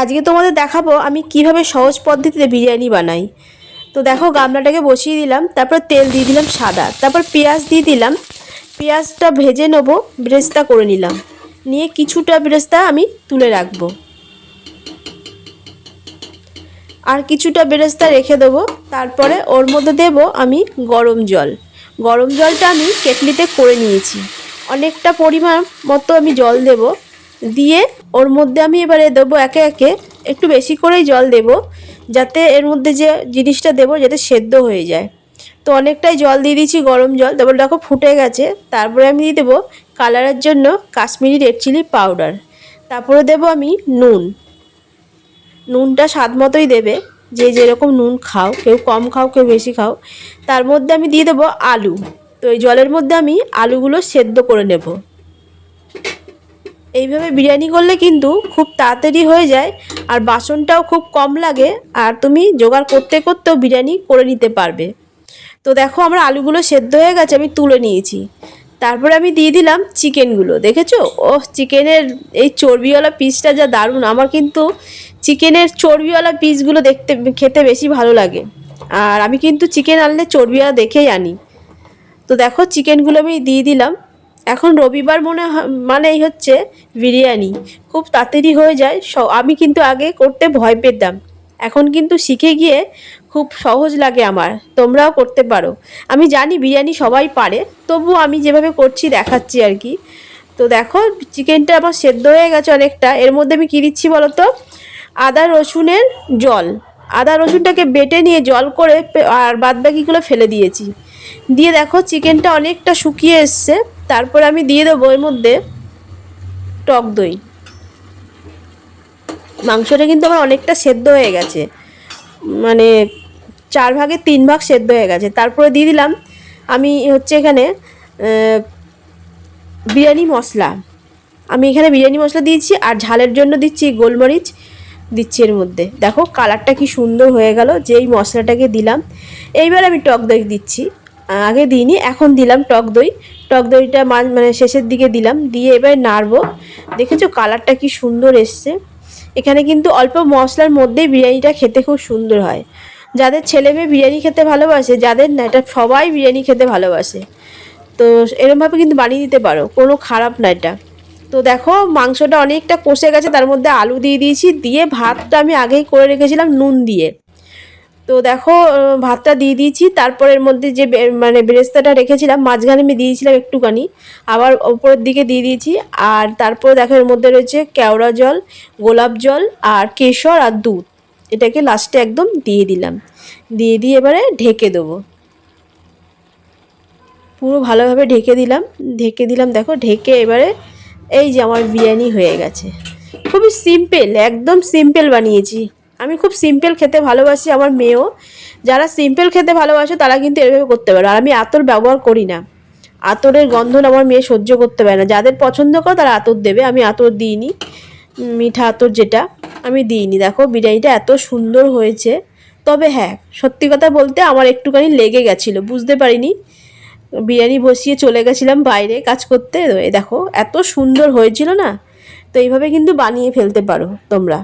আজকে তোমাদের দেখাবো আমি কীভাবে সহজ পদ্ধতিতে বিরিয়ানি বানাই। তো দেখো গামলাটাকে বসিয়ে দিলাম, তারপর তেল দিয়ে দিলাম সাদা, তারপর পেঁয়াজ দিয়ে দিলাম। পেঁয়াজটা ভেজে নেব, ব্রেস্তা করে নিলাম। নিয়ে কিছুটা ব্রেস্তা আমি তুলে রাখব। আর কিছুটা বেরেস্তা রেখে দেবো, তারপরে ওর মধ্যে দেব আমি গরম জল। গরম জলটা আমি কেটলিতে করে নিয়েছি। অনেকটা পরিমাণ মতো আমি জল দেব। দিয়ে ওর মধ্যে আমি এবারে দেবো একে একে একটু বেশি করেই জল দেব, যাতে এর মধ্যে যে জিনিসটা দেবো যাতে সেদ্ধ হয়ে যায়। তো অনেকটাই জল দিয়ে দিয়েছি, গরম জল। তারপর দেখো ফুটে গেছে। তারপরে আমি দিয়ে দেবো কালারের জন্য কাশ্মীরি রেড চিলি পাউডার। তারপরে দেবো আমি নুন। নুনটা স্বাদ মতোই দেবে। যে যেরকম নুন খাও, কেউ কম খাও, কেউ বেশি খাও। তার মধ্যে আমি দিয়ে দেবো আলু। তো এই জলের মধ্যে আমি আলুগুলো সেদ্ধ করে নেব। এইভাবে বিরিয়ানি করলে কিন্তু খুব তাড়াতাড়ি হয়ে যায়, আর বাসনটাও খুব কম লাগে, আর তুমি জোগাড় করতে করতেও বিরিয়ানি করে নিতে পারবে। তো দেখো আমার আলুগুলো সেদ্ধ হয়ে গেছে, আমি তুলে নিয়েছি। তারপরে আমি দিয়ে দিলাম চিকেনগুলো, দেখেছ? ও চিকেনের এই চর্বিওয়ালা পিসটা যা দারুণ, আমার কিন্তু চিকেনের চর্বিওয়ালা পিসগুলো দেখতে, খেতে বেশি ভালো লাগে। আর আমি কিন্তু চিকেন আনলে চর্বিওয়ালা দেখেই আনি। তো দেখো, চিকেনগুলো আমি দিয়ে দিলাম। এখন রবিবার মনে হয়, মানেই হচ্ছে বিরিয়ানি। খুব তাড়াতাড়ি হয়ে যায় আমি কিন্তু আগে করতে ভয় পেতাম। এখন কিন্তু শিখে গিয়ে খুব সহজ লাগে আমার, তোমরাও করতে পারো। আমি জানি বিরিয়ানি সবাই পারে তবু আমি যেভাবে করছি দেখাচ্ছি আর কি। তো দেখো, চিকেনটা আমার সেদ্ধ হয়ে গেছে অনেকটা। এর মধ্যে আমি কী দিচ্ছি বলো তো আদা রসুনের জল। আদা রসুনটাকে বেটে নিয়ে জল করে আর বাদবাকিগুলো ফেলে দিয়েছি। দিয়ে দেখো, চিকেনটা অনেকটা শুকিয়ে এসছে। তারপর আমি দিয়ে দেবো এর মধ্যে টক দই। মাংসটা কিন্তু আমার অনেকটা সেদ্ধ হয়ে গেছে। মানে চার ভাগে তিন ভাগ সেদ্ধ হয়ে গেছে। তারপরে দিয়ে দিলাম আমি হচ্ছে এখানে বিরিয়ানি মশলা। আমি এখানে বিরিয়ানি মশলা দিয়েছি আর ঝালের জন্য দিচ্ছি গোলমরিচ, দিচ্ছি এর মধ্যে। দেখো কালারটা কি সুন্দর হয়ে গেল যেই মশলাটাকে দিলাম। এইবার আমি টক দই দিচ্ছি। আগে দিইনি, এখন দিলাম টক দই। টক দইটা মানে শেষের দিকে দিলাম, দিয়ে এবার নাড়বো। দেখেছ কালারটা কি সুন্দর এসছে। এখানে কিন্তু অল্প মশলার মধ্যেই বিরিয়ানিটা খেতে খুব সুন্দর হয়। যাদের ছেলে মেয়ে বিরিয়ানি খেতে ভালোবাসে, যাদের না, এটা সবাই বিরিয়ানি খেতে ভালোবাসে। তো এরমভাবে কিন্তু বানিয়ে দিতে পারো, কোনো খারাপ না এটা। তো দেখো মাংসটা অনেকটা কষে গেছে, তার মধ্যে আলু দিয়ে দিয়েছি, দিয়ে ভাতটা আমি আগেই করে রেখেছিলাম নুন দিয়ে। তো দেখো ভাতটা দিয়ে দিয়েছি। তারপরের মধ্যে যে মানে বেরেস্তাটা রেখেছিলাম, মাঝখানে আমি দিয়েছিলাম একটুখানি। আবার ওপরের দিকে দিয়ে দিয়েছি। আর তারপরে দেখো, এর মধ্যে রয়েছে কেওড়া জল, গোলাপ জল আর কেশর আর দুধ। এটাকে লাস্টে একদম দিয়ে দিলাম। দিয়ে দিয়ে এবারে ঢেকে দেবো। পুরো ভালোভাবে ঢেকে দিলাম। ঢেকে দিলাম, দেখো, ঢেকে এবারে এই যে আমার বিরিয়ানি হয়ে গেছে। খুবই সিম্পল একদম সিম্পল বানিয়েছি। আমি খুব সিম্পল খেতে ভালোবাসি আমার মেয়েও। যারা সিম্পল খেতে ভালোবাসে তারা কিন্তু এভাবে করতে পারে। আর আমি আতর ব্যবহার করি না। আতরের গন্ধ আমার মেয়ে সহ্য করতে পারে না। যাদের পছন্দ করে তারা আতর দেবে। আমি আতর দিইনি। মিঠা আতর যেটা, আমি দিইনি। দেখো, বিরিয়ানিটা এত সুন্দর হয়েছে। তবে হ্যাঁ সত্যি কথা বলতে আমার একটুখানি লেগে গেছিল। বুঝতে পারিনি। বিরিয়ানি বসিয়ে চলে গেছিলাম বাইরে কাজ করতে। দেখো, এত সুন্দর হয়েছিল না? তো এইভাবে কিন্তু বানিয়ে ফেলতে পারো তোমরা।